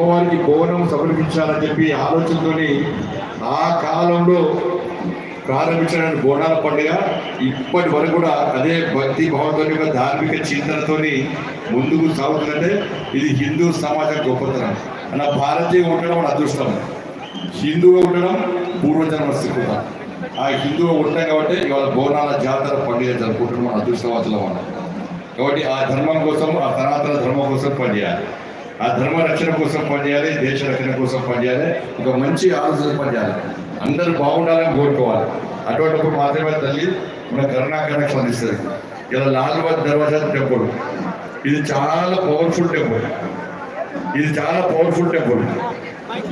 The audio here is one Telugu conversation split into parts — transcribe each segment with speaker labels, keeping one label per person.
Speaker 1: అమ్మవారికి బోనం సమర్పించాలని చెప్పి ఆలోచనతోని ఆ కాలంలో ప్రారంభించిన బోనాల పండుగ ఇప్పటి వరకు కూడా అదే భక్తి భావంతో ధార్మిక చింతనతో ముందుకు సాగుతుందంటే ఇది హిందూ సమాజం గొప్పతనం. అలా భారతీయ ఉండడం మన అదృష్టం. హిందువుగా ఉండడం పూర్వజన్మ సుకృతం ఆ హిందువుగా ఉంటాం కాబట్టి ఇవాళ బోనాల జాతర పండుగ జరుపుకుంటున్నాం మన అదృష్టవాసులం కాబట్టి ఆ ధర్మం కోసం ఆ సనాతన ధర్మం కోసం పనిచేయాలి. ఆ ధర్మ రక్షణ కోసం పనిచేయాలి దేశ రక్షణ కోసం పనిచేయాలి ఒక మంచి ఆలోచన పనిచేయాలి. అందరూ బాగుండాలని కోరుకోవాలి. అటువంటిప్పుడు మాత్రమే తల్లి మన కరుణాకరణ స్పందిస్తుంది. ఇలా లాల్బాద్ దర్వాజా టెంపుల్ ఇది చాలా పవర్ఫుల్ టెంపుల్. ఇది చాలా పవర్ఫుల్ టెంపుల్.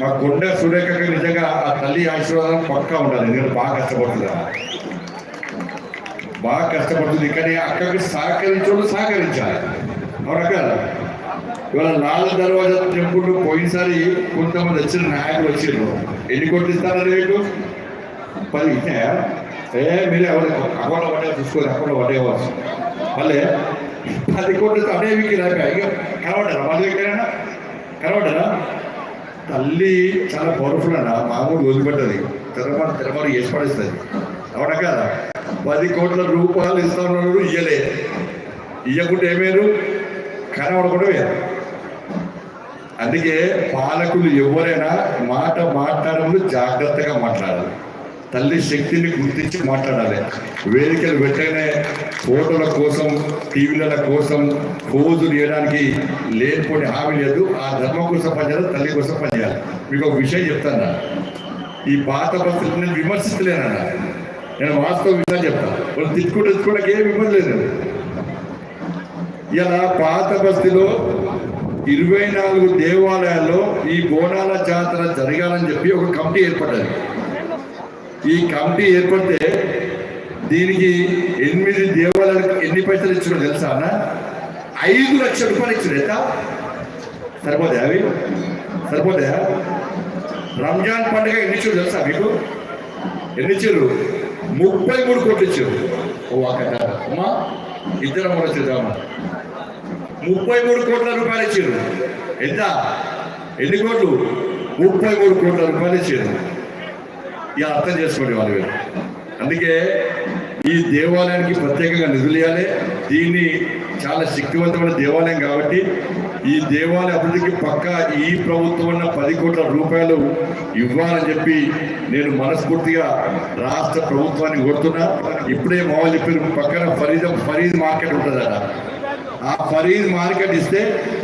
Speaker 1: మా గుండె సురేఖకి నిజంగా ఆ తల్లి ఆశీర్వాదం పక్కా ఉండాలి. ఎందుకంటే బాగా కష్టపడుతుంది బాగా కష్టపడుతుంది. కానీ అక్కడికి సహకరించడం సహకరించాలి. అవునా కదా? ఇవాళ నాలుగు దర్వాజా చెప్పుకుంటూ పోయినసారి కొంతమంది వచ్చిన నాయకులు వచ్చిండ్రు ఎన్ని కోట్లు ఇస్తారా రేటు? పది ఇచ్చాయా ఏ మీరే ఎవరు? అకౌంట్లో పడే చూసుకోరు అకౌంట్లో పడేవచ్చు మళ్ళీ పది కోట్లు అదే వీక్ రాక. ఇక కనబడ్డారా? మళ్ళీ ఎక్కడైనా? కనబడ్డారా? తల్లి చాలా పవర్ఫుల్ అన్న మామూలు వదిలిపెట్టది తెరమారు తెరమారు వేసి పడేస్తుంది. అవునా కదా? పది కోట్ల రూపాయలు ఇస్తా ఇస్తామన్నారు ఇయ్యలే. ఇయ్యకుంటే ఏమేరు? కనబడకుండా వేరు అందుకే పాలకులు ఎవరైనా మాట మాట్లాడములు జాగ్రత్తగా మాట్లాడాలి. తల్లి శక్తిని గుర్తించి మాట్లాడాలి. వేదికలు పెట్టగానే ఫోటోల కోసం టీవీల కోసం పోజులు వేయడానికి లేనిపోని హామీ లేదు. ఆ ధర్మం కోసం పనిచేయాలి తల్లి కోసం పనిచేయాలి. మీకు ఒక విషయం చెప్తాను. ఈ పాత పరిస్థితిని నేను విమర్శించలేనన్నా. నేను వాస్తవ విషయం చెప్తాను. వాళ్ళు తిట్టుకుంటే తిట్టుకోవడానికి ఏం ఇబ్బంది లేదు. ఇలా పాత బస్తీలో ఇరవై నాలుగు దేవాలయాల్లో ఈ బోనాల జాతర జరగాలని చెప్పి ఒక కమిటీ ఏర్పడ్డది. ఈ కమిటీ ఏర్పడితే దీనికి ఎనిమిది దేవాలయాలకు ఎన్ని పైసలు ఇచ్చారో తెలుసా అన్న? ఐదు లక్షల రూపాయలు ఇచ్చారు ఎంత? సరిపోతాయా అవి? సరిపోతాయా? రంజాన్ పండుగ ఎన్ని ఇచ్చారు తెలుసా మీకు? ఎన్ని ఇచ్చారు? ముప్పై మూడు కోట్లు ఇచ్చారు. ఓ అక్కడ అమ్మా ఇద్దరం కూడా చూద్దామా ముప్పై మూడు కోట్ల రూపాయలు ఇచ్చారు. ఎంత? ఎన్ని కోట్లు? ముప్పై మూడు కోట్ల రూపాయలు ఇచ్చారు. ఇక అర్థం చేసుకోండి వాళ్ళు అందుకే ఈ దేవాలయానికి ప్రత్యేకంగా నిధులు ఇవ్వాలి దీన్ని చాలా శక్తివంతమైన దేవాలయం కాబట్టి ఈ దేవాలయ అభివృద్ధికి పక్క ఈ ప్రభుత్వం ఉన్న పది కోట్ల రూపాయలు ఇవ్వాలని చెప్పి నేను మనస్ఫూర్తిగా రాష్ట్ర ప్రభుత్వాన్ని కోరుతున్నా. ఇప్పుడే మామూలు చెప్పారు పక్కన ఫరీద ఫరీద్ మార్కెట్ ఉంటుందట ఆ ఫరీద్ మార్కెట్ ఇస్తే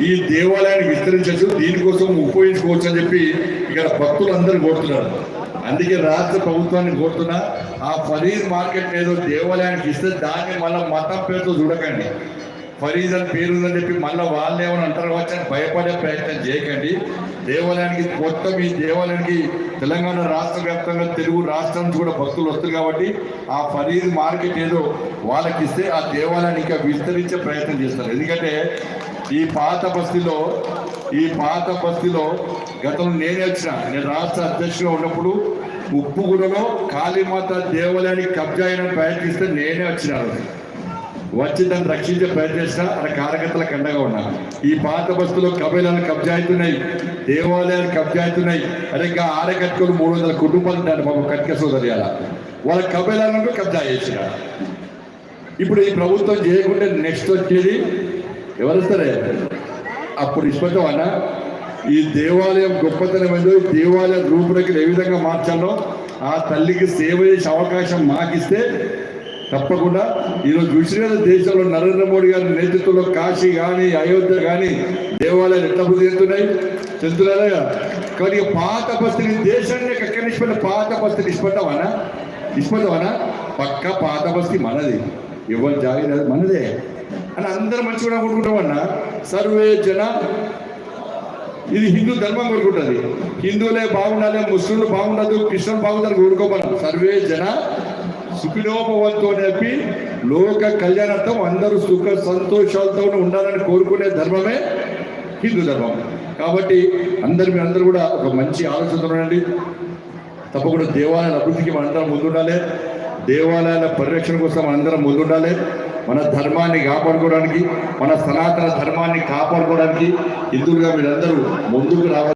Speaker 1: ఈ దేవాలయాన్ని విస్తరించచ్చు. దీనికోసం ఉపయోగించుకోవచ్చు అని చెప్పి ఇక్కడ భక్తులందరూ కోరుతున్నారు. అందుకే రాష్ట్ర ప్రభుత్వాన్ని కోరుతున్నా ఆ ఫరీద్ మార్కెట్ ఏదో దేవాలయానికి ఇస్తే దాన్ని మళ్ళీ మతం పేరుతో చూడకండి. ఫరీద్ అని పేరు అని చెప్పి మళ్ళీ వాళ్ళు ఏమైనా అంటారు వచ్చి అని భయపడే ప్రయత్నం చేయకండి. దేవాలయానికి మొత్తం ఈ దేవాలయానికి తెలంగాణ రాష్ట్ర వ్యాప్తంగా తెలుగు రాష్ట్రం నుంచి కూడా భక్తులు వస్తారు కాబట్టి ఆ ఫరీద్ మార్కెట్ ఏదో వాళ్ళకి ఇస్తే ఆ దేవాలయాన్ని ఇంకా విస్తరించే ప్రయత్నం చేస్తారు. ఎందుకంటే ఈ పాత బస్తీలో ఈ పాత బస్తీలో గతంలో నేనే వచ్చిన. నేను రాష్ట్ర అధ్యక్షుడిగా ఉన్నప్పుడు ఉప్పుగూడలో కాళీమాత దేవాలయానికి కబ్జా అయిన ప్రయత్నిస్తే నేనే వచ్చినాను. వచ్చి దాన్ని రక్షించే ప్రయత్నించిన అక్కడ కార్యకర్తలకు అండగా ఉన్నా. ఈ పాత బస్సులో కబేలాలు కబ్జా అవుతున్నాయి దేవాలయాలు కబ్జా అవుతున్నాయి. అదే ఇంకా ఆరే కట్టుకొని మూడు వందల కుటుంబాలు ఉంటారు బాబు కట్క సోదరి అలా. వాళ్ళ కబేలాలను కబ్జా చేసిన. ఇప్పుడు ఈ ప్రభుత్వం చేయకుంటే నెక్స్ట్ వచ్చేది ఎవరు వస్తారే? అప్పుడు ఇష్టం అన్న ఈ దేవాలయం గొప్పతనం ఏదో ఈ దేవాలయ రూపురేఖలు ఏ విధంగా మార్చాలో ఆ తల్లికి సేవ చేసే అవకాశం మాకిస్తే తప్పకుండా. ఈరోజు చూసిన కదా దేశంలో నరేంద్ర మోడీ గారి నేతృత్వంలో కాశీ కానీ అయోధ్య కానీ దేవాలయాలు ఎట్లా అభివృద్ధి చెందుతున్నాయి? చెందుతున్నారా కానీ పాత పరిస్థితి దేశాన్ని ఎక్కడ నిష్పత్తి పాత పరిస్థితి ఇష్టపడ్డావనా ఇష్టపడ్డావనా పక్క పాత బస్తీ మనది. ఎవరు జాగ్రత్త మనదే. అని అందరూ మంచిగా అనుకుంటామన్నా సర్వే జన ఇది హిందూ ధర్మం కోరుకుంటుంది హిందువులే బాగుండాలి ముస్లింలు బాగుండదు క్రిస్టియన్ బాగుండాలి కోరుకోమని సర్వే జన సుఖినోపవంతో చెప్పి లోక కళ్యాణార్థం అందరూ సుఖ సంతోషాలతో ఉండాలని కోరుకునే ధర్మమే హిందూ ధర్మం. కాబట్టి అందరు మీ అందరూ కూడా ఒక మంచి ఆలోచనతో ఉండండి. తప్పకుండా దేవాలయాల అభివృద్ధికి మనందరం ముందుండాలి. దేవాలయాల పరిరక్షణ కోసం మనందరం ముందుండాలి. మన ధర్మాన్ని కాపాడుకోవడానికి మన సనాతన ధర్మాన్ని కాపాడుకోవడానికి హిందువులుగా మీరందరూ ముందుకు రావాలి